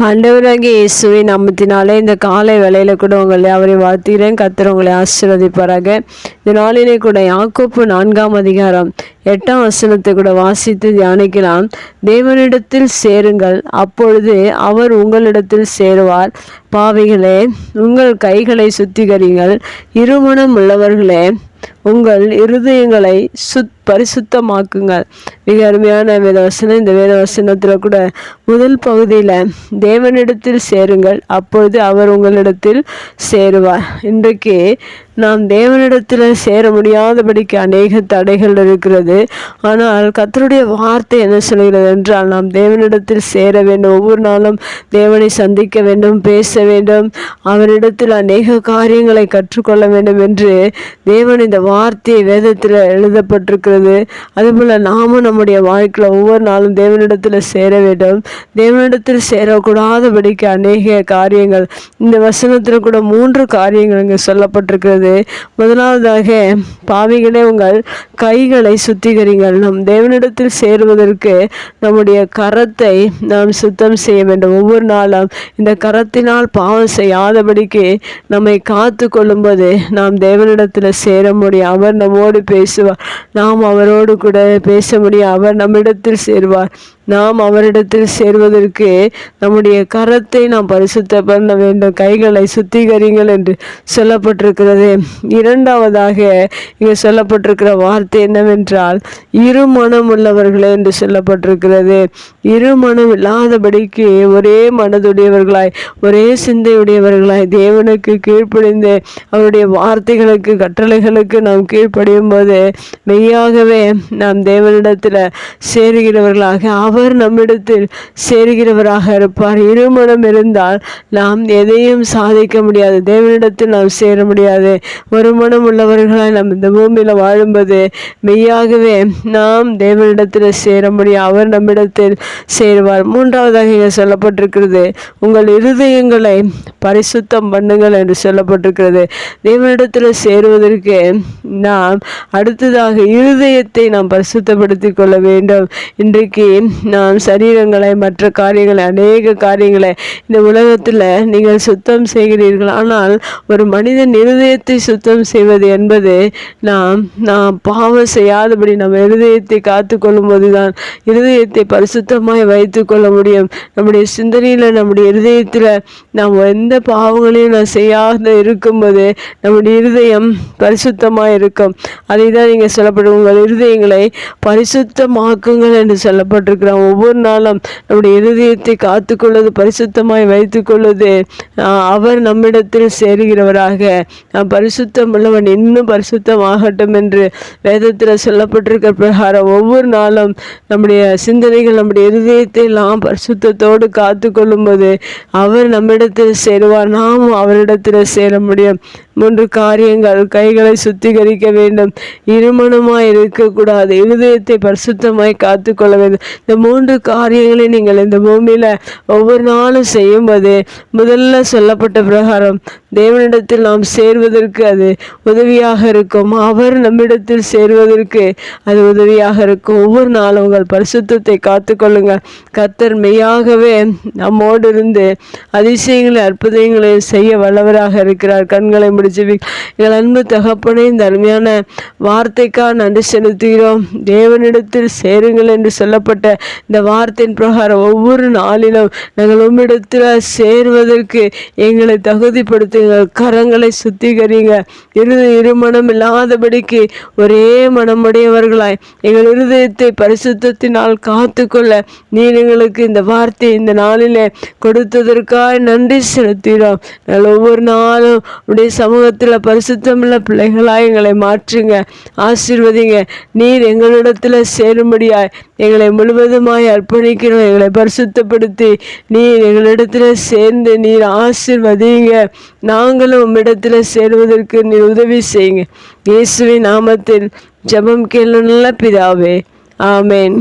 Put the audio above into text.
ஆண்டவராகிய இயேசுவை நாமத்தினாலே இந்த காலை வேலையில் கூட உங்களை அவரை வாழ்த்துகிறேன். கர்த்தர் உங்களை ஆசீர்வதிப்பாராக. இந்த நாளிலே கூட யாக்கோப்பு நான்காம் அதிகாரம் எட்டாம் வசனத்தை கூட வாசித்து தியானிக்கலாம். தேவனிடத்தில் சேருங்கள் அப்பொழுது அவர் உங்களிடத்தில் சேருவார். பாவிகளே உங்கள் கைகளை சுத்திகரிங்கள் இருமணம் உள்ளவர்களே உங்கள் இருதயங்களை சுத் பரிசுத்தமாக்குங்கள். மிக அருமையான வேதவசனம் இந்த வேதவசனத்தில் கூட முதல் பகுதியில் தேவனிடத்தில் சேருங்கள் அப்பொழுது அவர் உங்களிடத்தில் சேருவார். இன்றைக்கு நாம் தேவனிடத்தில் சேர முடியாதபடிக்கு அநேக தடைகள் இருக்கிறது. ஆனால் கத்தருடைய வார்த்தை என்ன சொல்கிறது என்றால் நாம் தேவனிடத்தில் சேர வேண்டும். ஒவ்வொரு நாளும் தேவனை சந்திக்க வேண்டும் பேச வேண்டும். அவரிடத்தில் அநேக காரியங்களை கற்றுக்கொள்ள வேண்டும் என்று தேவன் இந்த வார்த்தை வேதத்தில் எழுதப்பட்டிருக்கிறது. அதுபோல் நாமும் நம்முடைய வாழ்க்கையில் ஒவ்வொரு நாளும் தேவனிடத்தில் சேர வேண்டும். தேவனிடத்தில் சேரக்கூடாதபடிக்கு அநேக காரியங்கள். இந்த வசனத்தில் கூட மூன்று காரியங்கள் இங்கே சொல்லப்பட்டிருக்கிறது. முதலாவதாக பாவிகளே உங்கள் கைகளை சுத்திகரிங்கள். நம் தேவனிடத்தில் சேருவதற்கு நம்முடைய கரத்தை நாம் சுத்தம் செய்ய வேண்டும். ஒவ்வொரு நாளும் இந்த கரத்தினால் பாவம் செய்யாதபடிக்கு நம்மை காத்து கொள்ளும்போது நாம் தேவனிடத்தில் சேர முடியும். அவர் நம்மோடு பேசுவார். நாம் அவரோடு கூட பேச முடியும். அவர் நம்மிடத்தில் சேருவார். நாம் அவரிடத்தில் சேர்வதற்கு நம்முடைய கரத்தை நாம் பரிசுத்த பண்ண வேண்டும். கைகளை சுத்திகரிங்கள் என்று சொல்லப்பட்டிருக்கிறது. இரண்டாவதாக இங்கே சொல்லப்பட்டிருக்கிற வார்த்தை என்னவென்றால் இருமனம் உள்ளவர்களே என்று சொல்லப்பட்டிருக்கிறது. இருமனம் இல்லாதபடிக்கு ஒரே மனதுடையவர்களாய் ஒரே சிந்தையுடையவர்களாய் தேவனுக்கு கீழ்ப்படிந்து அவருடைய வார்த்தைகளுக்கு கட்டளைகளுக்கு நாம் கீழ்ப்படியும் போது மெய்யாகவே நாம் தேவனிடத்தில் சேருகிறவர்களாக அவர் நம்மிடத்தில் சேருகிறவராக இருப்பார். இருமனம் இருந்தால் நாம் எதையும் சாதிக்க முடியாது தேவனிடத்தில் நாம் சேர முடியாது. ஒரு மனம் உள்ளவர்களாய் நாம் இந்த பூமியில் வாழும்போது மெய்யாகவே நாம் தேவனிடத்தில் சேர முடியும் அவர் நம்மிடத்தில் சேருவார். மூன்றாவதாக இங்கே சொல்லப்பட்டிருக்கிறது உங்கள் இருதயங்களை பரிசுத்தம் பண்ணுங்கள் என்று சொல்லப்பட்டிருக்கிறது. தேவனிடத்தில் சேருவதற்கு நாம் அடுத்ததாக இருதயத்தை நாம் பரிசுத்தப்படுத்திக் கொள்ள வேண்டும். இன்றைக்கு நாம் சரீரங்களை மற்ற காரியங்களை அநேக காரியங்களை இந்த உலகத்தில் நீங்கள் சுத்தம் செய்கிறீர்கள். ஆனால் ஒரு மனிதன் இருதயத்தை சுத்தம் செய்வது என்பது நாம் நாம் பாவம் செய்யாதபடி நம்ம இருதயத்தை காத்து கொள்ளும் போதுதான் இருதயத்தை பரிசுத்தமாய் வைத்து கொள்ள முடியும். நம்முடைய சிந்தனையில் நம்முடைய இருதயத்தில் நாம் எந்த பாவங்களையும் நான் செய்யாத இருக்கும்போது நம்முடைய இருதயம் பரிசுத்தமாக இருக்கும். அதை தான் நீங்கள் சொல்லப்படும். உங்கள் இருதயங்களை பரிசுத்தமாக்குங்கள் என்று சொல்லப்பட்டிருக்கிறோம் ஒவ்வொரு நாளும் நம்முடைய இருதயத்தை காத்துக்கொள்வது பரிசுத்தமாய் வைத்துக்கொள்வது அவர் நம்மிடத்தில் சேருகிறவராக பரிசுத்தம் உள்ளவன் இன்னும் பரிசுத்தமாகட்டும் என்று வேதத்தில் சொல்லப்பட்டிருக்க பிரகாரம் ஒவ்வொரு நாளும் நம்முடைய சிந்தனைகள் நம்முடைய இருதயத்தை எல்லாம் பரிசுத்தத்தோடு காத்து கொள்ளும்போது அவர் நம்மிடத்தில் சேருவார். நாமும் அவரிடத்தில் சேர முடியும். மூன்று காரியங்கள் கைகளை சுத்திகரிக்க வேண்டும். இருமணமாய் இருக்கக்கூடாது. இருதயத்தை பரிசுத்தமாய் காத்துக்கொள்ள வேண்டும். இந்த மூன்று காரியங்களை நீங்கள் இந்த பூமியில் ஒவ்வொரு நாளும் செய்யும்போது முதல்ல சொல்லப்பட்ட பிரகாரம் தேவனிடத்தில் நாம் சேர்வதற்கு அது உதவியாக இருக்கும். அவர் நம்மிடத்தில் சேர்வதற்கு அது உதவியாக இருக்கும். ஒவ்வொரு நாளும் உங்கள் பரிசுத்தத்தை காத்துக்கொள்ளுங்கள். கத்தர் மெய்யாகவே நம்மோடு இருந்து அதிசயங்களை அற்புதங்களை செய்ய வல்லவராக இருக்கிறார். கண்களை முடிச்சு எங்கள் அன்பு தகப்பனே இந்த அருமையான வார்த்தைக்காக நன்றி செலுத்துகிறோம். தேவனிடத்தில் சேருங்கள் என்று சொல்லப்பட்ட இந்த வார்த்தையின் பிரகாரம் ஒவ்வொரு நாளிலும் நாங்கள் உம்மிடத்தில் சேருவதற்கு எங்களை தகுதிப்படுத்துங்கள். கரங்களை சுத்திகரி செய்யுங்க இறுதி இருமணம் இல்லாதபடிக்கு ஒரே மனமுடையவர்களாய் எங்கள் இருதயத்தை பரிசுத்தத்தினால் காத்துக்கொள்ள நீர் எங்களுக்கு இந்த வார்த்தை இந்த நாளிலே கொடுத்ததற்காக நன்றி செலுத்தினோம் நாங்கள் ஒவ்வொரு நாளும் உடைய சமூகத்தில் பரிசுத்தமுள்ள பிள்ளைகளாய் எங்களை மாற்றுங்க ஆசீர்வதிங்க. நீர் எங்களிடத்தில் சேரும்படியாய் எங்களை முழுவதுமாய் அர்ப்பணிக்கிறோம். எங்களை பரிசுத்தப்படுத்தி நீர் எங்களிடத்தில் சேர்ந்து நீர் ஆசீர்வதிங்க. நாங்களும் உம்மிடத்தில் செய்வதற்கு நீர் உதவி செய்யுங்க. இயேசுவின் நாமத்தில் ஜெபம் கேளு நல்ல பிதாவே. ஆமேன்.